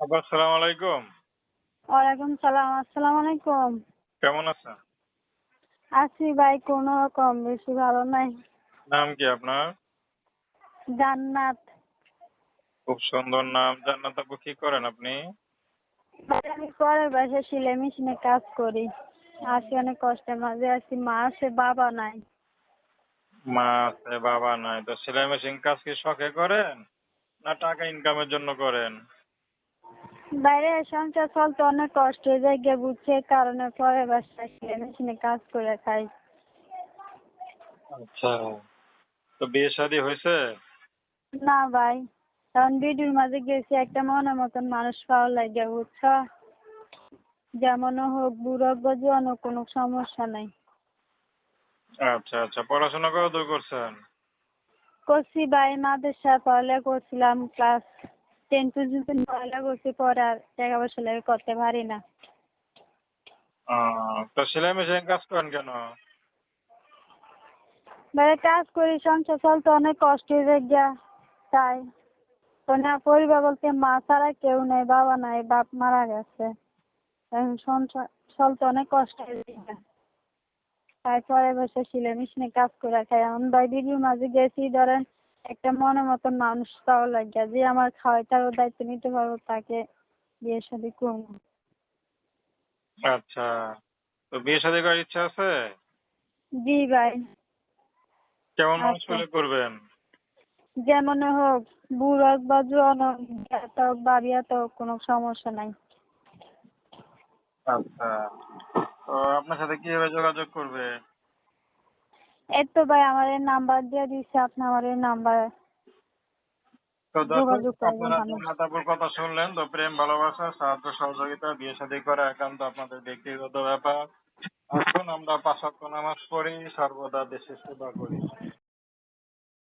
আপা আসসালামু আলাইকুম। ওয়ালাইকুম সালাম আসসালামু আলাইকুম। কেমন আছেন? আছি ভাই কোনো রকম বেশি ভালো নাই। নাম কি আপনার? জান্নাত। খুব সুন্দর নাম। জান্নাত আপু কি করেন আপনি? আমি পরের বাসায় সেলাই মেশিনে কাজ করি। আছি অনেক কষ্টের মাঝে আছি মা আছে বাবা নাই। মা আছে বাবা নাই। তো সেলাই মেশিন কাজ কি শখে করেন? না টাকা ইনকামের জন্য করেন? বাইরে সংসার চলতে অনেক কষ্ট হয়ে যায় গিয়ে বুঝছে কারণে পরে বাসায় মেশিনে কাজ করে খাই। আচ্ছা তো বিয়ে শাদী হয়েছে? না ভাই কারণ ভিডিওর মাঝে গেছি একটা মনের মতন মানুষ পাওয়া লাগে বুঝছ? যেমন হোক বুড়ো হোক বা জোয়ান কোনো সমস্যা নাই। আচ্ছা আচ্ছা পড়াশোনা কত দূর করছেন? করছি ভাই মাদ্রাসা পড়ালেখা করছিলাম ক্লাস টেন পর্যন্ত পড়ালেখা করছি পরে আর টাকা পয়সা লেগে করতে পারি না। তো সেলাই মেশিন কাজ করেন কেন? ভাই কাজ করি সংসার চলতে অনেক কষ্ট হয়ে যায় তাই। মানে পরিবার বলতে মা ছাড়া কেউ নেই বাবা নাই বাপ মারা গেছে। এখন সংসার চলতে অনেক কষ্ট হয়ে যায় তারপরে বসে সিলাই মেশিনে কাজ করে খাই। এমন ভাই ভিডিওর মাঝে গেছি ধরেন একটা মনের মতন মানুষ পাওয়া লাগে যে আমার খাওয়াটারও দায়িত্ব নিতে পারব তাকে বিয়ে শাদী করব। আচ্ছা তো বিয়ে শাদী করার ইচ্ছা আছে? জি ভাই। কেমন মানুষ আচ্ছা। পেলে করবেন? যেমন হোক বুড়ো বা জোয়ান হোক বিয়াতে হোক বা বিয়াতে কোনো সমস্যা নাই। আচ্ছা তো আপনার সাথে কীভাবে যোগাযোগ করবে? এই তো ভাই আমার এই নাম্বার দিয়ে দিচ্ছে আপনি আমার এই নাম্বার আপনারা কথা শুনলেন তো প্রেম ভালোবাসা সাহায্য সহযোগিতা বিয়ে শাদী করা একান্ত আপনাদের ব্যক্তিগত ব্যাপার। আসুন আমরা পাঁচ নামাজ পড়ি সর্বদা দেশের সেবা করি।